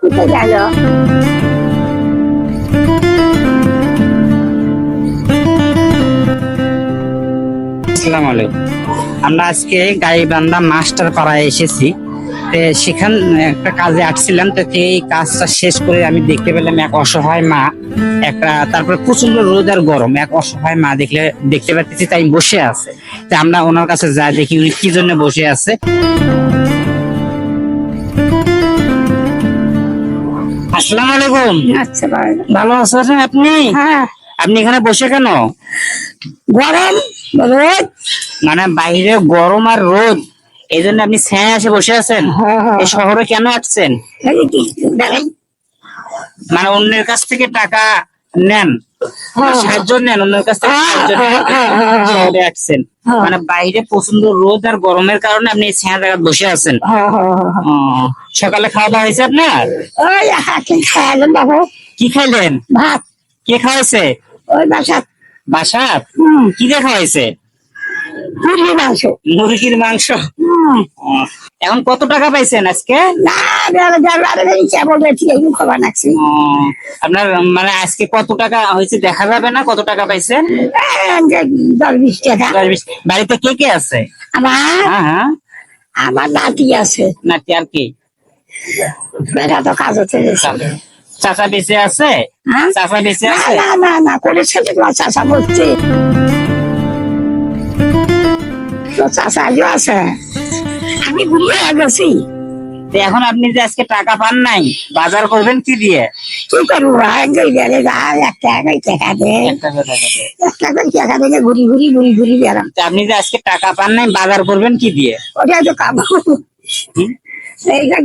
কোথায় গেল আসসালামু আলাইকুম। আমরা আজকে গাইবান্ধা মাস্টার পাড়ায় এসেছি। সেখান একটা কাজে আসছিলাম তো এই কাজটা শেষ করে আমি দেখতে পেলাম এক অসহায় মা একটা তারপরে প্রচণ্ড রোদ আর গরম এক অসহায় মা দেখলে দেখতে পাচ্ছি তাই বসে আছে। তো আমরা ওনার কাছে যা দেখি উনি কি জন্য বসে আছে। আসসালামু আলাইকুম। আচ্ছা ভাই ভালো আছেন আপনি? হ্যাঁ। আপনি এখানে বসে কেন? গরম রোদ। মানে বাইরে গরম আর রোদ। এই জন্য আপনি ছায়া এসে বসে আছেন? হ্যাঁ, হ্যাঁ। এই শহরে কেন আসছেন? মানে অন্যের কাছ থেকে টাকা নেন। সাহায্য নেন অন্যের কাছ থেকে সাহায্য নেন। শহরে আসছেন। মানে বাইরে প্রচণ্ড রোদ আর গরমের কারণে আপনি বসে আছেন। হ্যাঁ সকালে খাওয়া দাওয়া হয়েছে আপনার? কি খাইলেন ভাত। কে খাওয়াইছে? ওই কি দিয়ে খাওয়াইছে? মাংস। মুরগির মাংস। এখন কত টাকা পাইছেন আজকে? আপনার মানে আজকে কত টাকা হয়েছে দেখা যাবে না? কত টাকা পাইছেন? দশ বিশ টাকা। দশ বিশ। বাড়িতে কে কে আছে? আমার? হ্যাঁ হ্যাঁ। আমার নাতি আছে। নাতি আর কি? বেটা তো কাজ। চাচা বেঁচে আছে? হ্যাঁ? চাচা বেঁচে আছে? না না না করে ছেলে চাষা বলছে। চাষা আজও আছে। আমি ঘুরিয়ে গেছি এখন আপনি যে আজকে টাকা পান নাই বাজার করবেন কি দিয়ে? কি করব ভাই গেলে যা এক টাকা টাকা দে। একটা টাকা দিলে ঘুরি ঘুরি ঘুরি ঘুরি তো আপনি যে আজকে টাকা পান নাই বাজার করবেন কি দিয়ে? ওটা তো কাম হুম? এইখান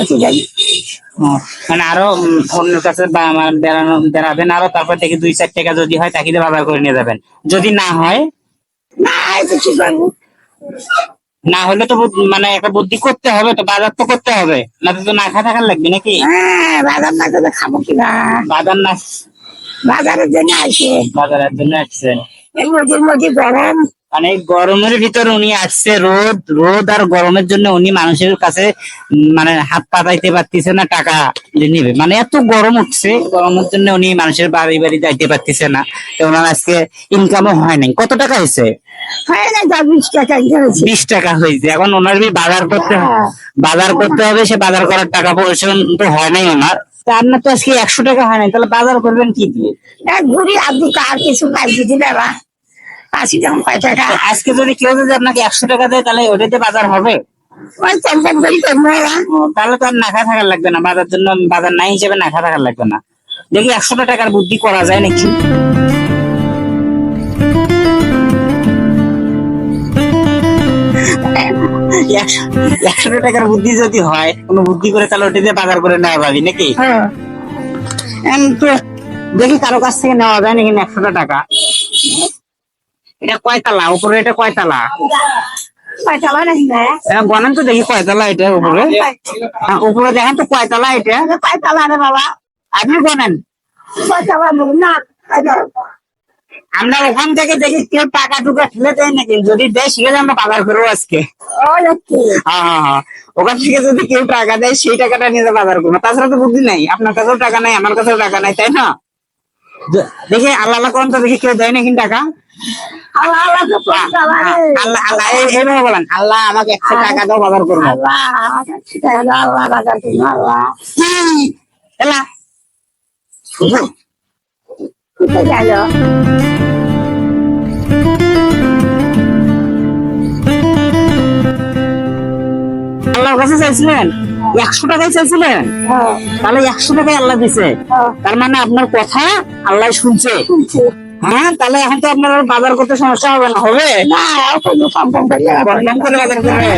থেকে যাই। ও, মানে আরও অন্যের কাছে বেড়ানো বেড়াবেন আরও তারপর থেকে দুই চার টাকা যদি হয় তাকে বাজার করে নিয়ে যাবেন। যদি না হয় না এই কি না হলে তো মানে একটা বুদ্ধি করতে হবে তো বাজার তো করতে হবে। না তো না খা থাকার লাগবে নাকি? হ্যাঁ বাজার না করে খাব কিনা বাজার না বাজারের জন্য আসে। বাজারের জন্য আসছেন এর মধ্যে গরম। মানে গরমের ভিতরে উনি আসছে রোদ রোদ আর গরমের জন্য উনি মানুষের কাছে মানে হাত পাতাইতে পারতেছে না টাকা নিবে। মানে এত গরম উঠছে গরমের জন্য উনি মানুষের বাড়ি বাড়ি যাইতে পারতেছে না। তো ওনার আজকে ইনকামও হয় নাই। কত টাকা হয়েছে? হয় বিশ টাকা হয়েছে। এখন ওনার বাজার করতে হবে। বাজার করতে হবে সে বাজার করার টাকা পয়সা তো হয় নাই ওনার। তা আপনার তো আজকে একশো টাকা হয় নাই তাহলে বাজার করবেন কি দিয়ে? এক ঘুরি আর কিছু পাই দিদি বাবা? আশি দাম কয় টাকা? আজকে যদি কেউ যদি আপনাকে একশো টাকা দেয় তাহলে ওটাতে বাজার হবে। তাহলে তো আর নাখা থাকার লাগবে না। বাজার জন্য বাজার নাই হিসেবে নাখা থাকার লাগবে না। দেখি একশোটা টাকার বুদ্ধি করা যায় নাকি? একশো- টাকার বুদ্ধি যদি হয় কোনো বুদ্ধি করে তাহলে ওটা দিয়ে বাজার করে নেওয়া যাবে নাকি? হ্যাঁ। দেখি কারও কাছ থেকে নেওয়া যায় নাকি একশোটা টাকা। এটা কয়তালা উপরে এটা কয়তালা গণেন তো দেখি কয়তালা এটা উপরে। উপরে দেখেন তো কয়তালা এটা। কয় টাকা রে বাবা? আপনি গণেন? আমরা ওখান থেকে দেখি কেউ টাকা টুকা ফেলে দেয় নাকি? যদি দেয় সেখানে আমরা বাজার করব আজকে। ওখান থেকে যদি কেউ টাকা দেয় সেই টাকাটা নিয়ে বাজার করব। তাছাড়া তো বুদ্ধি নাই। আপনার কাছেও টাকা নাই আমার কাছেও টাকা নাই তাই না? দেখি আল্লাহ আল্লাহ করেন তো দেখি কেউ দেয় নাকি টাকা। আল্লাহ আল্লাহ এইভাবে বলেন আল্লাহ আমাকে একশো টাকা দাও বাজার করব। আল্লাহ আল্লাহর কাছে চাইছিলেন? একশো টাকায় চাইছিলেন? হ্যাঁ। তাহলে একশো টাকায় আল্লাহ দিছে। হ্যাঁ। তার মানে আপনার কথা আল্লাহ শুনছে। হ্যাঁ তাহলে এখন তো আপনার বাজার করতে সমস্যা হবে না হবে? না করে বাজার করবে।